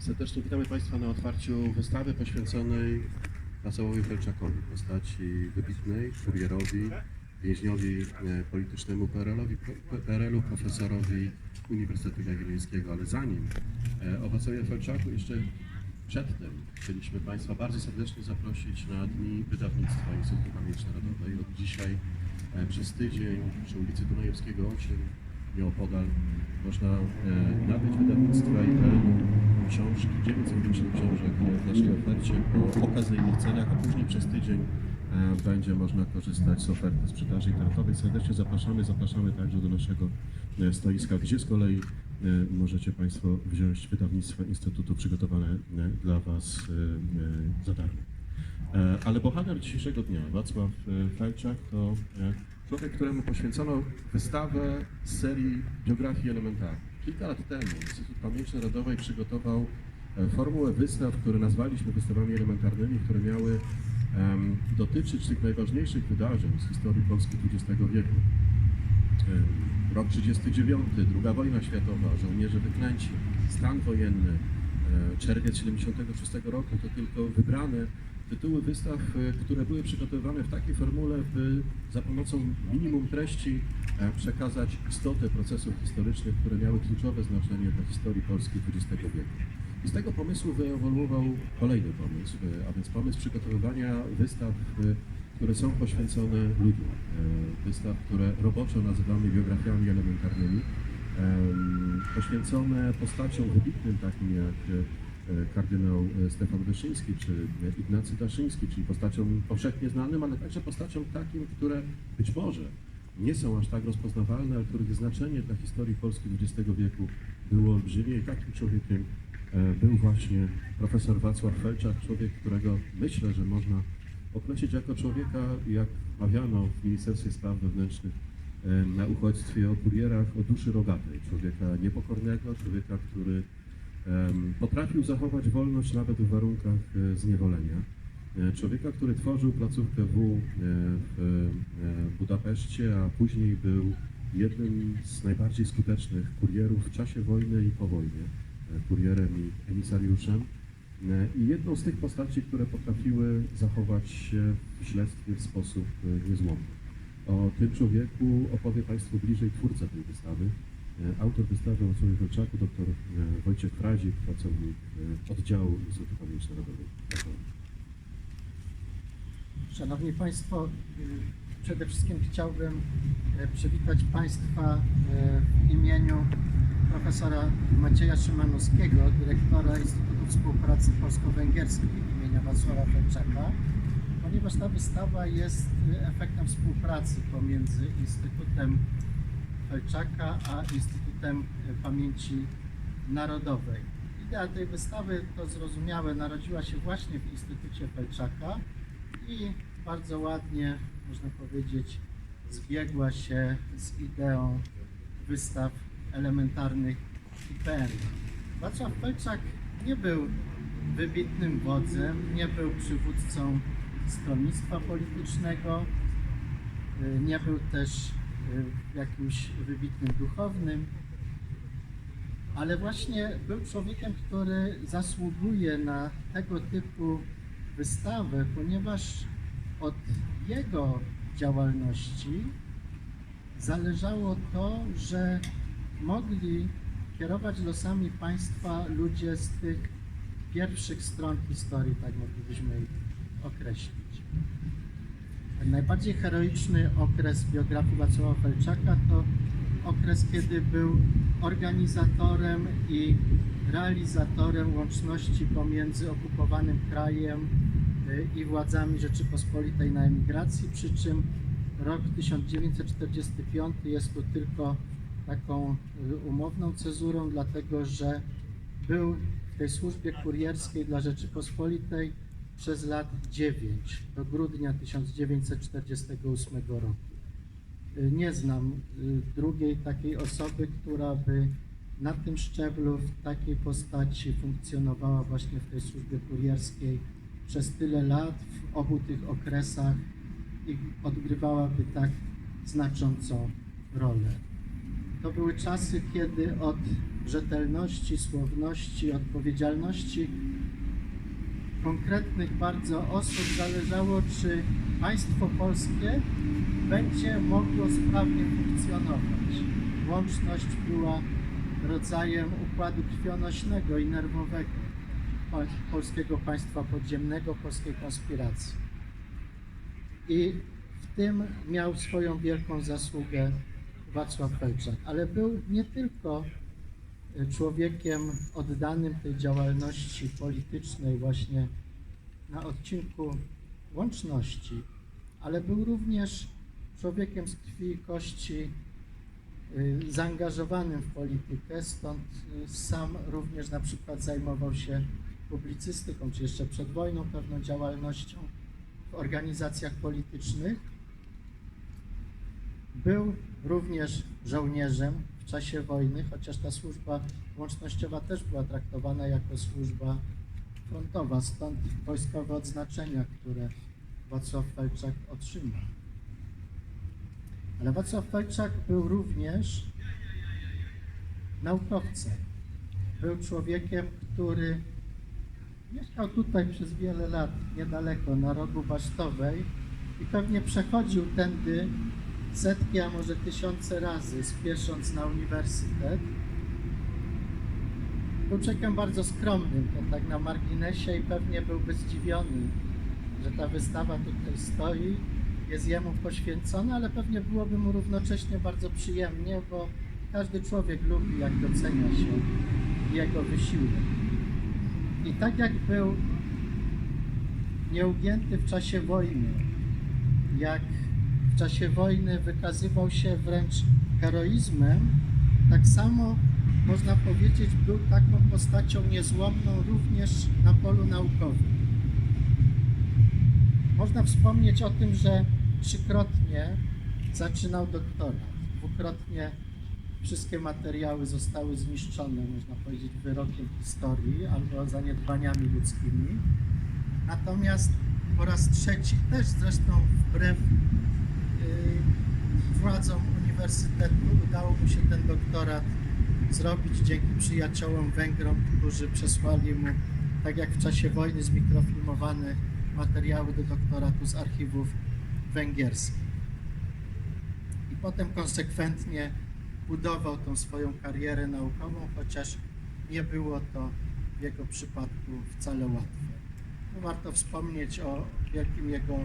Serdecznie witamy Państwa na otwarciu wystawy poświęconej Wasyłowi Felczakowi, postaci wybitnej, kurierowi, więźniowi e, politycznemu PRL-owi, PRL-u, profesorowi Uniwersytetu Jagiellońskiego. Ale zanim e, o Wacławie Felczaku, jeszcze przedtem chcieliśmy Państwa bardzo serdecznie zaprosić na Dni Wydawnictwa Instytutu Pamięci Narodowej. Od dzisiaj e, przez tydzień przy ulicy Dunajewskiego 8 nieopodal można e, nabyć wydawnictwa i terenu książki, 950 książek w naszej ofercie po okazyjnych cenach, a później przez tydzień e, będzie można korzystać z oferty sprzedaży internetowej. Serdecznie zapraszamy, zapraszamy także do naszego e, stoiska, gdzie z kolei e, możecie Państwo wziąć wydawnictwo Instytutu przygotowane e, dla Was e, e, za darmo. E, Ale bohater dzisiejszego dnia, Wacław e, Felczak, to e, człowiek, któremu poświęcono wystawę z serii biografii elementarnych. Kilka lat temu Instytut Pamięci Narodowej przygotował e, formułę wystaw, które nazwaliśmy wystawami elementarnymi, które miały em, dotyczyć tych najważniejszych wydarzeń z historii Polski XX wieku. Rok 39, II wojna światowa, żołnierze wyklęci, stan wojenny, e, czerwiec 76 roku to tylko wybrane tytuły wystaw, e, które były przygotowywane w takiej formule, by za pomocą minimum treści e, przekazać istotę procesów historycznych, które miały kluczowe znaczenie dla historii Polski XX wieku. I z tego pomysłu wyewoluował kolejny pomysł, e, a więc pomysł przygotowywania wystaw, które są poświęcone ludziom. Wystaw, które roboczo nazywamy biografiami elementarnymi, em, poświęcone postaciom wybitnym takim jak kardynał e, Stefan Wyszyński czy e, Ignacy Daszyński, czyli postaciom powszechnie znanym, ale także postaciom takim, które być może nie są aż tak rozpoznawalne, ale których znaczenie dla historii Polski XX wieku było olbrzymie. I takim człowiekiem e, był właśnie profesor Wacław Felczak, człowiek, którego myślę, że można określić jako człowieka, jak mawiano w Ministerstwie Spraw Wewnętrznych e, na uchodźstwie o kurierach, o duszy rogatej, człowieka niepokornego, człowieka, który potrafił zachować wolność nawet w warunkach e, zniewolenia. E, Człowieka, który tworzył placówkę W e, w Budapeszcie, a później był jednym z najbardziej skutecznych kurierów w czasie wojny i po wojnie, kurierem i emisariuszem. I jedną z tych postaci, które potrafiły zachować się w śledztwie w sposób niezłomny. O tym człowieku opowie Państwu bliżej twórca tej wystawy, autor wystawy o Felczaku, dr e, Wojciech Frazik, pracownik e, oddziału Instytutu Pamięci Narodowej. Szanowni Państwo, y, przede wszystkim chciałbym e, przywitać Państwa e, w imieniu profesora Macieja Szymanowskiego, dyrektora Instytutu Współpracy Polsko-Węgierskiej imienia Wacława Felczaka, ponieważ ta wystawa jest efektem współpracy pomiędzy Instytutem Felczaka a Instytutem Pamięci Narodowej. Idea tej wystawy, to zrozumiałe, narodziła się właśnie w Instytucie Felczaka i bardzo ładnie, można powiedzieć, zbiegła się z ideą wystaw elementarnych IPN. Wacław Felczak nie był wybitnym wodzem, nie był przywódcą stronnictwa politycznego, y, nie był też jakimś wybitnym duchownym, ale właśnie był człowiekiem, który zasługuje na tego typu wystawę, ponieważ od jego działalności zależało to, że mogli kierować losami państwa ludzie z tych pierwszych stron historii, tak moglibyśmy ich określić. Najbardziej heroiczny okres biografii Wacława Felczaka to okres, kiedy był organizatorem i realizatorem łączności pomiędzy okupowanym krajem y, i władzami Rzeczypospolitej na emigracji, przy czym rok 1945 jest tu tylko taką y, umowną cezurą, dlatego że był w tej służbie kurierskiej dla Rzeczypospolitej przez lat 9 do grudnia 1948 roku. Y, Nie znam y, drugiej takiej osoby, która by na tym szczeblu w takiej postaci funkcjonowała właśnie w tej służbie kurierskiej przez tyle lat w obu tych okresach i odgrywałaby tak znaczącą rolę. to były czasy, kiedy od rzetelności, słowności, odpowiedzialności konkretnych bardzo osób zależało, czy państwo polskie będzie mogło sprawnie funkcjonować. Łączność była rodzajem układu krwionośnego i nerwowego polskiego państwa podziemnego, polskiej konspiracji. I w tym miał swoją wielką zasługę Wacław Felczak, ale był nie tylko człowiekiem oddanym tej działalności politycznej właśnie na odcinku łączności, ale był również człowiekiem z krwi i kości y, zaangażowanym w politykę, stąd y, sam również na przykład zajmował się publicystyką, czy jeszcze przed wojną pewną działalnością w organizacjach politycznych. Był również żołnierzem czasie wojny, chociaż ta służba łącznościowa też była traktowana jako służba frontowa, stąd wojskowe odznaczenia, które Wacław Felczak otrzymał. Ale Wacław Felczak był również naukowcem. Był człowiekiem, który mieszkał tutaj przez wiele lat, niedaleko, na rogu Basztowej i pewnie przechodził tędy setki, a może tysiące razy, spiesząc na uniwersytet. Był człowiekiem bardzo skromnym, to tak na marginesie i pewnie byłby zdziwiony, że ta wystawa tutaj stoi, jest jemu poświęcona, ale pewnie byłoby mu równocześnie bardzo przyjemnie, bo każdy człowiek lubi, jak docenia się jego wysiłek. I tak jak był nieugięty w czasie wojny, jak czasie wojny wykazywał się wręcz heroizmem, tak samo można powiedzieć, był taką postacią niezłomną również na polu naukowym. Można wspomnieć o tym, że trzykrotnie zaczynał doktorat. Dwukrotnie wszystkie materiały zostały zniszczone, można powiedzieć, wyrokiem historii albo zaniedbaniami ludzkimi. Natomiast po raz trzeci, też zresztą wbrew władzom uniwersytetu, udało mu się ten doktorat zrobić dzięki przyjaciołom Węgrom, którzy przesłali mu, tak jak w czasie wojny, zmikrofilmowane materiały do doktoratu z archiwów węgierskich. I potem konsekwentnie budował tą swoją karierę naukową, chociaż nie było to w jego przypadku wcale łatwe. Warto wspomnieć o wielkim jego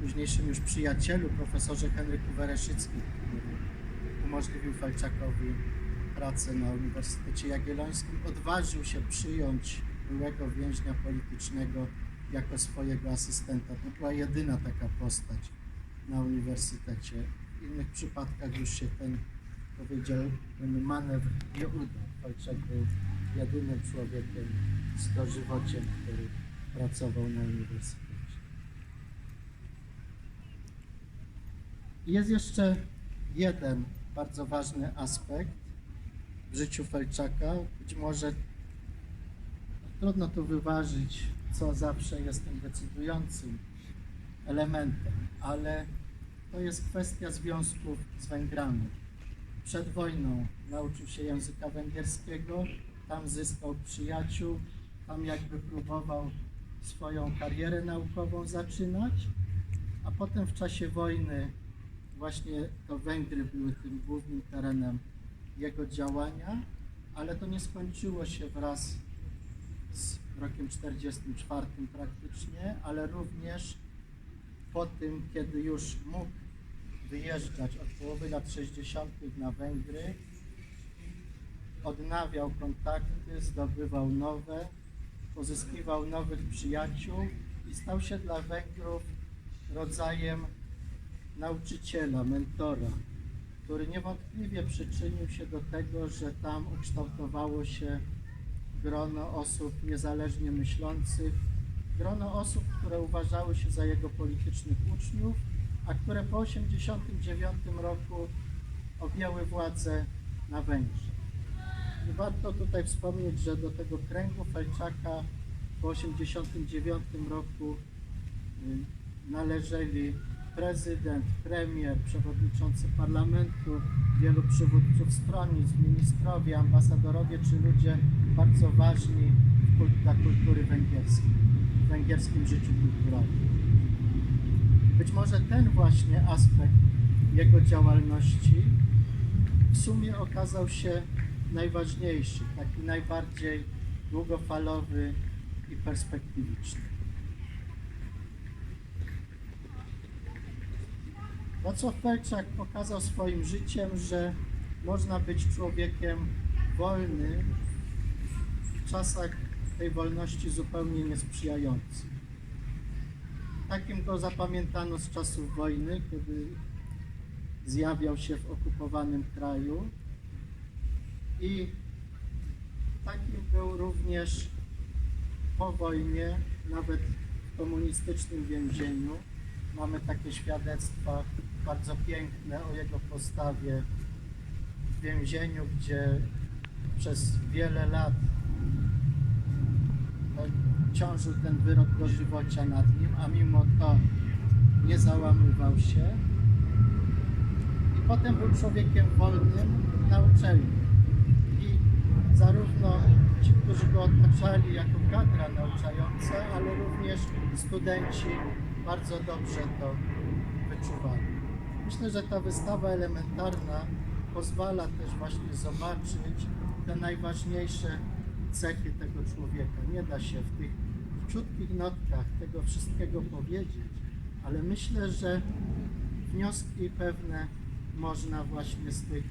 późniejszym już przyjacielu, profesorze Henryku Wereszyckim, który umożliwił Falczakowi pracę na Uniwersytecie Jagiellońskim. Odważył się przyjąć byłego więźnia politycznego jako swojego asystenta. To była jedyna taka postać na uniwersytecie. W innych przypadkach już się ten, powiedziałbym, manewr nie udał. Falczak był jedynym człowiekiem z dożywociem, który pracował na uniwersytecie. I Jest jeszcze jeden bardzo ważny aspekt w życiu Felczaka. Być może trudno tu wyważyć, co zawsze jest tym decydującym elementem, ale to jest kwestia związków z Węgrami. Przed wojną nauczył się języka węgierskiego, tam zyskał przyjaciół, tam jakby próbował swoją karierę naukową zaczynać, a potem w czasie wojny właśnie to Węgry były tym głównym terenem jego działania, ale to nie skończyło się wraz z rokiem 44 praktycznie, ale również po tym, kiedy już mógł wyjeżdżać od połowy lat 60. na Węgry, odnawiał kontakty, zdobywał nowe, pozyskiwał nowych przyjaciół i stał się dla Węgrów rodzajem nauczyciela, mentora, który niewątpliwie przyczynił się do tego, że tam ukształtowało się grono osób niezależnie myślących, grono osób, które uważały się za jego politycznych uczniów, a które po 1989 roku objęły władzę na Węgrzech. I warto tutaj wspomnieć, że do tego kręgu Felczaka po 1989 roku y, należeli prezydent, premier, przewodniczący parlamentu, wielu przywódców stronnictw, ministrowie, ambasadorowie czy ludzie bardzo ważni dla kultury węgierskiej, w węgierskim życiu kulturalnym. Być może ten właśnie aspekt jego działalności w sumie okazał się najważniejszy, taki najbardziej długofalowy i perspektywiczny. Wacław Felczak pokazał swoim życiem, że można być człowiekiem wolnym w czasach tej wolności zupełnie niesprzyjających. Takim go zapamiętano z czasów wojny, kiedy zjawiał się w okupowanym kraju i takim był również po wojnie, nawet w komunistycznym więzieniu. Mamy takie świadectwa bardzo piękne o jego postawie w więzieniu, gdzie przez wiele lat no, ciążył ten wyrok dożywocia nad nim, a mimo to nie załamywał się. I potem był człowiekiem wolnym na uczelni. I zarówno ci, którzy go otaczali jako kadra nauczająca, ale również studenci bardzo dobrze to wyczuwali. Myślę, że ta wystawa elementarna pozwala też właśnie zobaczyć te najważniejsze cechy tego człowieka. Nie da się w tych krótkich notkach tego wszystkiego powiedzieć, ale myślę, że wnioski pewne można właśnie z tych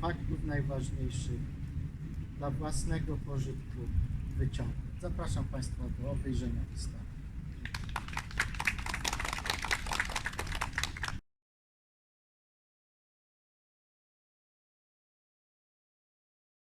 faktów najważniejszych dla własnego pożytku wyciągnąć. Zapraszam Państwa do obejrzenia wystawy.